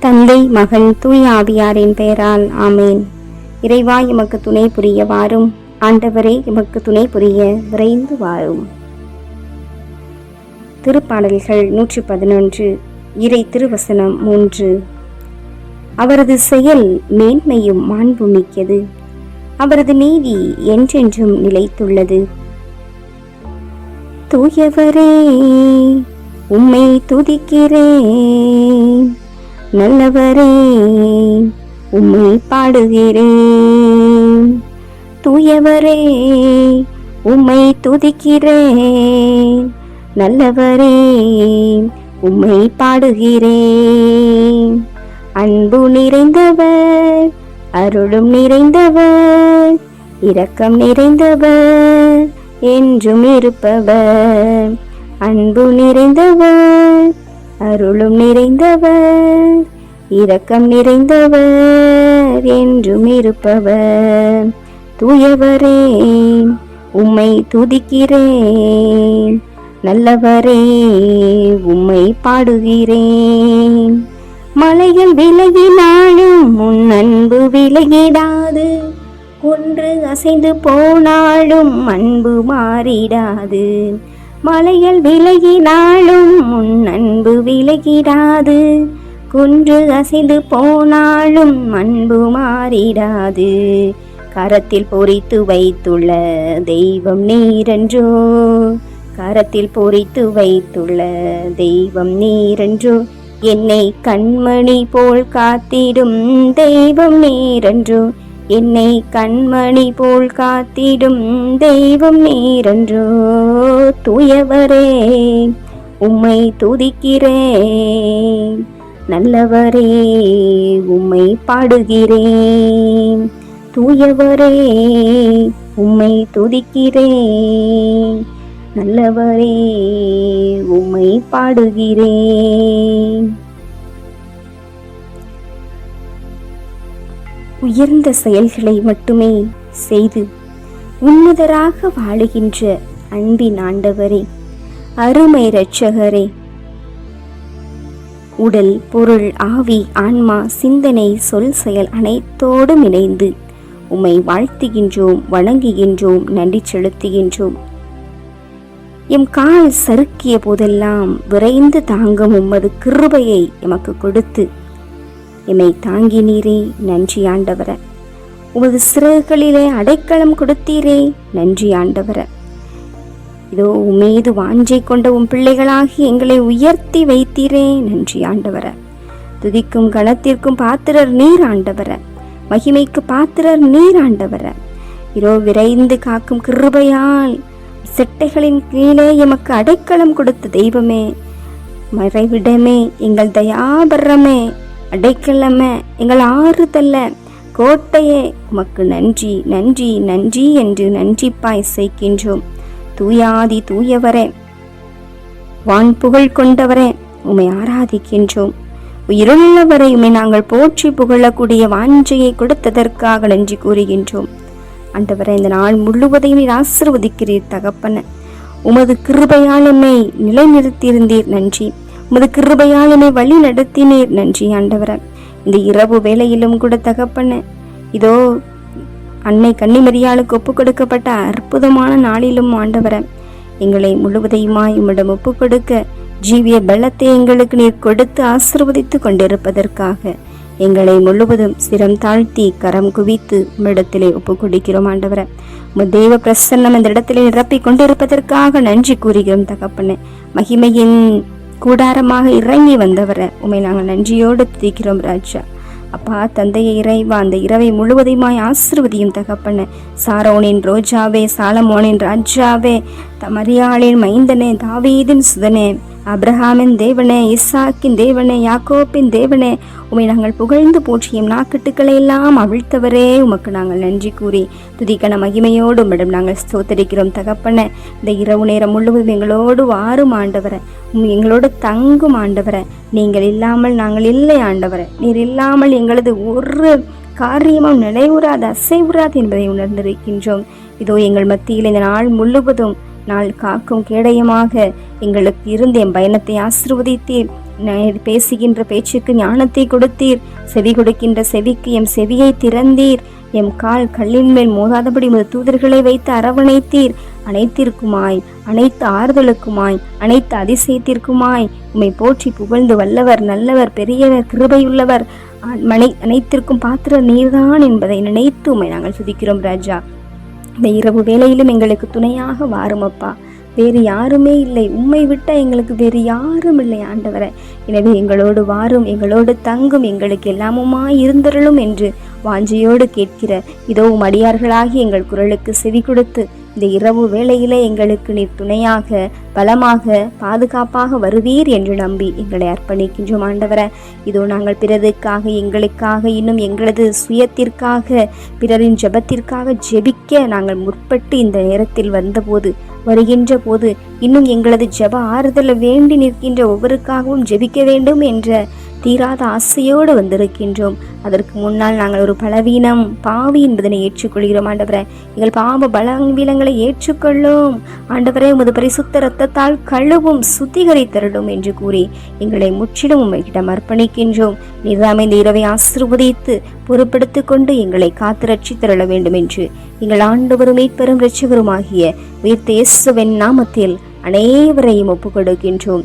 தந்தை மகன் தூய ஆவியாரின் பெயரால் ஆமேன். இறைவா எமக்கு துணை புரிய வாரும். ஆண்டவரே எமக்கு துணை புரிய விரைந்து வாரும். திருப்பாடல்கள் நூற்றி பதினொன்று இறை திருவசனம் மூன்று. அவரது செயல் மேன்மையும் மாண்பு மிக்கது. அவரது நீதி என்றென்றும் நிலைத்துள்ளது. தூயவரே உம்மை துதிக்கிறேன். நல்லவரே உம்மை பாடுகிறேன். தூயவரே உம்மை துதிக்கிறேன். நல்லவரே உம்மை பாடுகிறேன். அன்பு நிறைந்தவர் அருளும் நிறைந்தவர் இரக்கம் நிறைந்தவர் என்றும் இருப்பவர். அன்பு நிறைந்தவர் அருளும் நிறைந்தவர் இரக்கம் நிறைந்தவர் என்றும் இருப்பவர். தூயவரே உம்மை துதிக்கிறேன். நல்லவரே உம்மை பாடுகிறேன். மலைகள் விலகினாலும் உன் அன்பு விலகிடாது. குன்று அசைந்து போனாலும் அன்பு மாறிடாது. மலைகள் விலகினாலும் உன் அன்பு விலகிடாது. குன்று அசைந்து போனாலும் அன்பு மாறிடாது. கரத்தில் பொறித்து வைத்துள்ள தெய்வம் நீரென்றோ? கரத்தில் பொறித்து வைத்துள்ள தெய்வம் நீரென்றோ? என்னை கண்மணி போல் காத்திடும் தெய்வம் நீரென்றோ? என்னை கண்மணி போல் காத்திடும் தெய்வம் நீரன்றோ? தூயவரே உம்மை துதிக்கிறேன். நல்லவரே உம்மை பாடுகிறேன். தூயவரே உம்மை துதிக்கிறேன். நல்லவரே உம்மை பாடுகிறேன். உயர்ந்த செயல்களை மட்டுமே செய்து உன்னதராக வாழுகின்ற அன்பின் ஆண்டவரே அருமை இரட்சகரே. உடல் பொருள் ஆவி ஆன்மா சிந்தனை சொல் செயல் அனைத்தோடும் இணைந்து உம்மை வாழ்த்துகின்றோம் வணங்குகின்றோம் நன்றி செலுத்துகின்றோம். எம் கால் சறுக்கிய போதெல்லாம் விரைந்து தாங்கும் உமது கிருபையை எமக்கு கொடுத்து எம்மை தாங்கினீரே நன்றி ஆண்டவர. உமது சிறகுகளிலே அடைக்கலம் கொடுத்தீரே நன்றி ஆண்டவர. இதோ உமீது வாஞ்சை கொண்ட உன் பிள்ளைகளாகி எங்களை உயர்த்தி வைத்தீரே நன்றி ஆண்டவர. துதிக்கும் கணத்திற்கும் பாத்திரர் நீர் ஆண்டவர. மகிமைக்கு பாத்திரர் நீர் ஆண்டவர. இரோ விரைந்து காக்கும் கிருபையால் செட்டைகளின் கீழே எமக்கு அடைக்கலம் கொடுத்த தெய்வமே. மறைவிடமே எங்கள் தயாபரமே. அடைக்கலமே எங்கள் ஆறுதல்ல. கோட்டையே உமக்கு நன்றி நன்றி நன்றி என்று நன்றிப்பாய் இசைக்கின்றோம். தூயாதி தூயவரே வான் புகழ் கொண்டவரே உம்மை ஆராதிக்கின்றோம். உயிருள்ளவரை உமை நாங்கள் போற்றி புகழக்கூடிய வாஞ்சையை கொடுத்ததற்காக நன்றி கூறுகின்றோம். ஆண்டவரே இந்த நாள் முழுவதையும் நீர் ஆசிர்வதிக்கிறீர் தகப்பன. உமது கிருபையாலுமே நிலைநிறுத்தியிருந்தீர் நன்றி. உமது கிருபையால் என்னை வழி நடத்தினீர் நன்றி ஆண்டவர. இந்த இரவு வேளையிலும் கூட தகப்பன இதோ அன்னை கன்னிமரியாளுக்கு ஒப்பு கொடுக்கப்பட்ட அற்புதமான நாளிலும் ஆண்டவர எங்களை முழுவதையுமாய் உம்மிடம் ஒப்பு கொடுக்க ஜீவிய பலத்தை எங்களுக்கு நீர் கொடுத்து ஆசிர்வதித்து கொண்டிருப்பதற்காக எங்களை முழுவதும் சிரம் தாழ்த்தி கரம் குவித்து உம்மிடத்திலே ஒப்பு கொடுக்கிறோம் ஆண்டவர. உமது தெய்வ பிரசன்னம் இந்த இடத்திலே நிரப்பிக் கொண்டிருப்பதற்காக நன்றி கூறுகிறோம் தகப்பனே. மகிமையின் கூடாரமாக இறங்கி வந்தவரை உமை நாங்கள் நன்றியோடு துதிக்கிறோம் ராஜா. அப்பா தந்தையை இறைவா அந்த இரவை முழுவதையுமாய் ஆசிர்வதியும் தகப்பன. சாரோனின் ரோஜாவே சாலமோனின் ராஜாவே த மரியாளின் மைந்தனே தாவீதின் சுதனே. அப்ரஹாமின் தேவனே இஸ்ஸாக்கின் தேவனே யாக்கோப்பின் தேவனே உமை நாங்கள் புகழ்ந்து போற்றியும் நாக்கட்டுக்களை எல்லாம் அவிழ்த்தவரே உமக்கு நாங்கள் நன்றி கூறி துதிக்கன மகிமையோடு உம்மிடம் நாங்கள் ஸ்தோத்தரிக்கிறோம். தகப்பன இந்த இரவு நேரம் முழுவதும் எங்களோடு வாரும் ஆண்டவரை உம் எங்களோடு தங்கும் ஆண்டவரை நீங்கள் இல்லாமல் நாங்கள் இல்லை ஆண்டவரை நீர் இல்லாமல் எங்களது ஒரு காரியமும் நிலைவுறாது அசைவுறாது என்பதை உணர்ந்திருக்கின்றோம். இதோ எங்கள் மத்தியில் இந்த நாள் முழுவதும் நாள் காக்கும் கேடயமாக எங்களுக்கு இருந்து என் பயணத்தை ஆசிர்வதித்தீர். பேசுகின்ற பேச்சுக்கு ஞானத்தை கொடுத்தீர். செவி கொடுக்கின்ற செவிக்கு எம் செவியை திறந்தீர். எம் கால் கல்லின் மேல் மோதாதபடி உமது தூதர்களை வைத்து அரவணைத்தீர். அனைத்திற்குமாய் அனைத்து ஆறுதலுக்குமாய் அனைத்து அதிசயத்திற்குமாய் உம்மை போற்றி புகழ்ந்து வல்லவர் நல்லவர் பெரியவர் கிருபையுள்ளவர். மனை அனைத்திற்கும் பாத்திர நீர்தான் என்பதை நினைத்து உம்மை நாங்கள் சுதிக்கிறோம் ராஜா. இந்த இரவு வேலையிலும் எங்களுக்கு துணையாக வாரும் அப்பா வேறு யாருமே இல்லை. உம்மை விட்ட எங்களுக்கு வேறு யாரும் இல்லை ஆண்டவரை. எனவே எங்களோடு வாரும் எங்களோடு தங்கும் எங்களுக்கு எல்லாமுமா இருந்தருளும் என்று வாஞ்சையோடு கேட்கிற இதோ மடியார்களாகி எங்கள் குரலுக்கு செவி கொடுத்து இந்த இரவு வேளையிலே எங்களுக்கு நீர் துணையாக பலமாக பாதுகாப்பாக வருவீர் என்று நம்பி எங்களை அர்ப்பணிக்கின்றோம் ஆண்டவரை. இதோ நாங்கள் பிறருக்காக எங்களுக்காக இன்னும் எங்களது சுயத்திற்காக பிறரின் ஜெபத்திற்காக ஜெபிக்க நாங்கள் முற்பட்டு இந்த நேரத்தில் வந்தபோது வருகின்ற போது இன்னும் எங்களது ஜெப ஆறுதலை வேண்டி நிற்கின்ற ஒவ்வொருக்காகவும் ஜெபிக்க வேண்டும் என்ற தீராத ஆசையோடு வந்திருக்கின்றோம். அதற்கு முன்னால் நாங்கள் ஒரு பலவீனம் பாவி என்பதனை ஏற்றுக்கொள்கிறோம். ஆண்டவரே எங்கள் பாவ பலவீனங்களை ஏற்றுக்கொள்ளும். ஆண்டவரே உமது பரிசுத்த ரத்தத்தால் கழுவும் சுத்திகரித்தருடும் என்று கூறி எங்களை முற்றிலும் உங்ககிட்ட அர்ப்பணிக்கின்றோம். நீதாமே இந்த இரவை ஆசிர்வதித்து பொறுப்படுத்திக் கொண்டு எங்களை காத்து ரட்சித்தருள வேண்டும் என்று எங்கள் ஆண்டவரும் மீட்பெரும் இரட்சகருமாகிய உயிர்த்த இயேசுவின் நாமத்தில் அனைவரையும் ஒப்புக் கொடுக்கின்றோம்